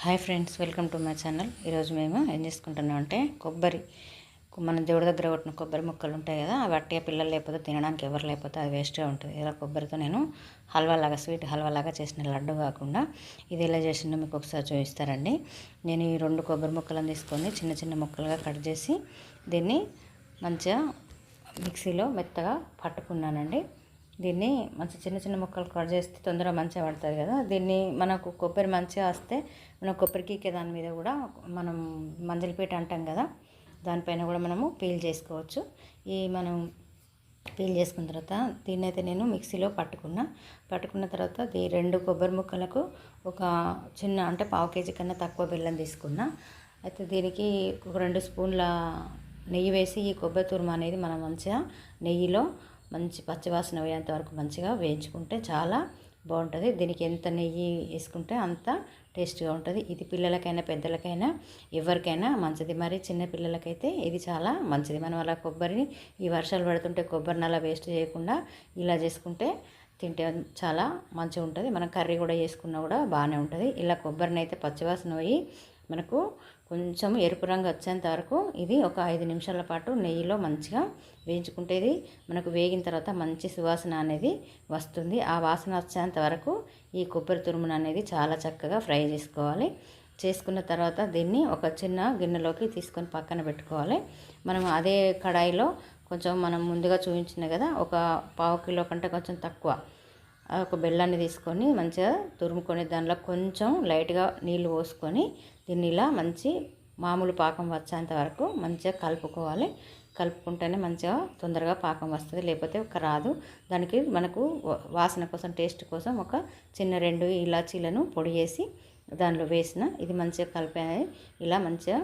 Hi friends welcome to my channel. ఈరోజు మేము ఏం చేసుకుంటున్నాం అంటే కొబ్బరి. మన దేవుడి దగ్గర కొట్టిన కొబ్బరి ముక్కలు ఉంటాయి కదా అవి అట్టే పిల్లలు లేకపోతే తినడానికి ఎవరు లేకపోతే అది వేస్ట్గా ఉంటుంది. ఇలా కొబ్బరితో నేను హల్వా లాగా స్వీట్ హల్వా లాగా చేసిన లడ్డు కాకుండా ఇది ఎలా చేసిందో మీకు ఒకసారి చూపిస్తారండి నేను ఈ రెండు కొబ్బరి ముక్కలను తీసుకొని చిన్న చిన్న ముక్కలుగా కట్ చేసి దీన్ని మంచిగా మిక్సీలో మెత్తగా పట్టుకున్నానండి. దీన్ని మంచి చిన్న చిన్న ముక్కలు కట్ చేస్తే తొందరగా మంచిగా పడుతుంది కదా. దీన్ని మనకు కొబ్బరి మంచిగా వస్తే మనం కొబ్బరికి దాని మీద కూడా మనం మంజలిపేట అంటాం కదా దానిపైన కూడా మనము పీల్ చేసుకోవచ్చు. ఈ మనం పీల్ చేసుకున్న తర్వాత దీన్ని అయితే నేను మిక్సీలో పట్టుకున్నా. పట్టుకున్న తర్వాత ఈ రెండు కొబ్బరి ముక్కలకు ఒక చిన్న అంటే పావు కేజీ కన్నా తక్కువ బెల్లం తీసుకున్నా. అయితే దీనికి ఒక రెండు స్పూన్ల నెయ్యి వేసి ఈ కొబ్బరి తురుము అనేది మనం మంచిగా నెయ్యిలో మంచి పచ్చివాసన పోయేంత వరకు మంచిగా వేయించుకుంటే చాలా బాగుంటుంది. దీనికి ఎంత నెయ్యి వేసుకుంటే అంత టేస్ట్గా ఉంటుంది. ఇది పిల్లలకైనా పెద్దలకైనా ఎవరికైనా మంచిది. మరి చిన్న పిల్లలకైతే ఇది చాలా మంచిది. మనం అలా కొబ్బరిని ఈ వర్షాలు పడుతుంటే కొబ్బరిని అలా వేస్ట్ చేయకుండా ఇలా చేసుకుంటే తింటే చాలా మంచిగా ఉంటుంది. మనం కర్రీ కూడా చేసుకున్నా కూడా బాగానే ఉంటుంది. ఇలా కొబ్బరిని అయితే పచ్చివాసన పోయి మనకు కొంచెం ఎరుపు రంగు వచ్చేంత వరకు ఇది ఒక ఐదు నిమిషాల పాటు నెయ్యిలో మంచిగా వేయించుకుంటే ఇది మనకు వేగిన తర్వాత మంచి సువాసన అనేది వస్తుంది. ఆ వాసన వచ్చేంత వరకు ఈ కొబ్బరి తురుమును అనేది చాలా చక్కగా ఫ్రై చేసుకోవాలి. చేసుకున్న తర్వాత దీన్ని ఒక చిన్న గిన్నెలోకి తీసుకొని పక్కన పెట్టుకోవాలి. మనం అదే కడాయిలో కొంచెం మనం ముందుగా చూపించిన కదా ఒక పావు కిలో కంటే కొంచెం తక్కువ ఒక బెల్లాన్ని తీసుకొని మంచిగా తురుముకొని దానిలో కొంచెం లైట్గా నీళ్ళు పోసుకొని దీన్ని ఇలా మంచి మామూలు పాకం వచ్చేంత వరకు మంచిగా కలుపుకోవాలి. కలుపుకుంటేనే మంచిగా తొందరగా పాకం వస్తుంది. లేకపోతే ఒక రాదు. దానికి మనకు వాసన కోసం టేస్ట్ కోసం ఒక చిన్న రెండు ఇలాచీలను పొడి చేసి దానిలో వేసిన ఇది మంచిగా కలిపే ఇలా మంచిగా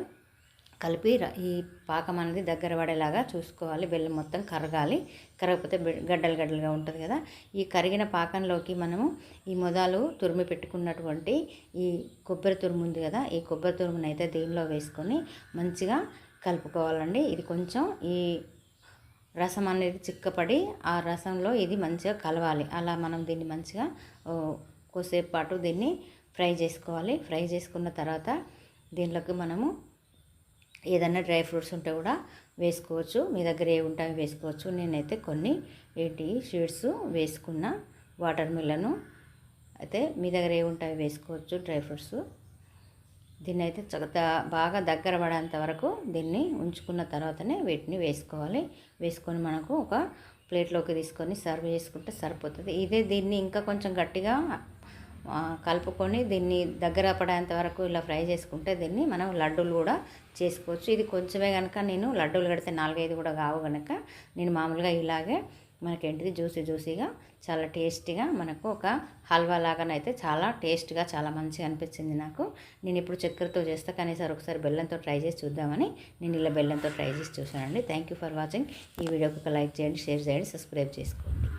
కలిపి ఈ పాకం అనేది దగ్గర పడేలాగా చూసుకోవాలి. బెల్లం మొత్తం కరగాలి. కరగకపోతే గడ్డలు గడ్డలుగా ఉంటుంది కదా. ఈ కరిగిన పాకంలోకి మనము ఈ మొదలు తురిమి పెట్టుకున్నటువంటి ఈ కొబ్బరి తురుము ఉంది కదా ఈ కొబ్బరి తురుమును అయితే దీనిలో వేసుకొని మంచిగా కలుపుకోవాలండి. ఇది కొంచెం ఈ రసం అనేది చిక్కపడి ఆ రసంలో ఇది మంచిగా కలవాలి. అలా మనం దీన్ని మంచిగా కొద్దిసేపు పాటు దీన్ని ఫ్రై చేసుకోవాలి. ఫ్రై చేసుకున్న తర్వాత దీనిలోకి మనము ఏదైనా డ్రై ఫ్రూట్స్ ఉంటే కూడా వేసుకోవచ్చు. మీ దగ్గర ఏ ఉంటాయో వేసుకోవచ్చు. నేనైతే కొన్ని ఏంటి షీడ్స్ వేసుకున్న వాటర్ మిల్లను అయితే మీ దగ్గర ఏ ఉంటాయో వేసుకోవచ్చు డ్రై ఫ్రూట్స్. దీన్ని అయితే బాగా దగ్గర పడేంత వరకు దీన్ని ఉంచుకున్న తర్వాతనే వీటిని వేసుకోవాలి. వేసుకొని మనకు ఒక ప్లేట్లోకి తీసుకొని సర్వ్ చేసుకుంటే సరిపోతుంది. ఇదే దీన్ని ఇంకా కొంచెం గట్టిగా కలుపుకొని దీన్ని దగ్గర పడేంత వరకు ఇలా ఫ్రై చేసుకుంటే దీన్ని మనం లడ్డూలు కూడా చేసుకోవచ్చు. ఇది కొంచెమే కనుక నేను లడ్డూలు కడితే నాలుగైదు కూడా కావు కనుక నేను మామూలుగా ఇలాగే మనకేంటిది జ్యూసీ జ్యూసీగా చాలా టేస్టీగా మనకు ఒక హల్వా లాగానైతే చాలా టేస్ట్గా చాలా మంచిగా అనిపించింది నాకు. నేను ఇప్పుడు చక్కెరతో చేస్తే కనీసం ఒకసారి బెల్లంతో ట్రై చేసి చూద్దామని నేను ఇలా బెల్లంతో ట్రై చేసి చూసానండి థ్యాంక్ యూ ఫర్ వాచింగ్. ఈ వీడియోకి ఒక లైక్ చేయండి షేర్ చేయండి సబ్స్క్రైబ్ చేసుకోండి.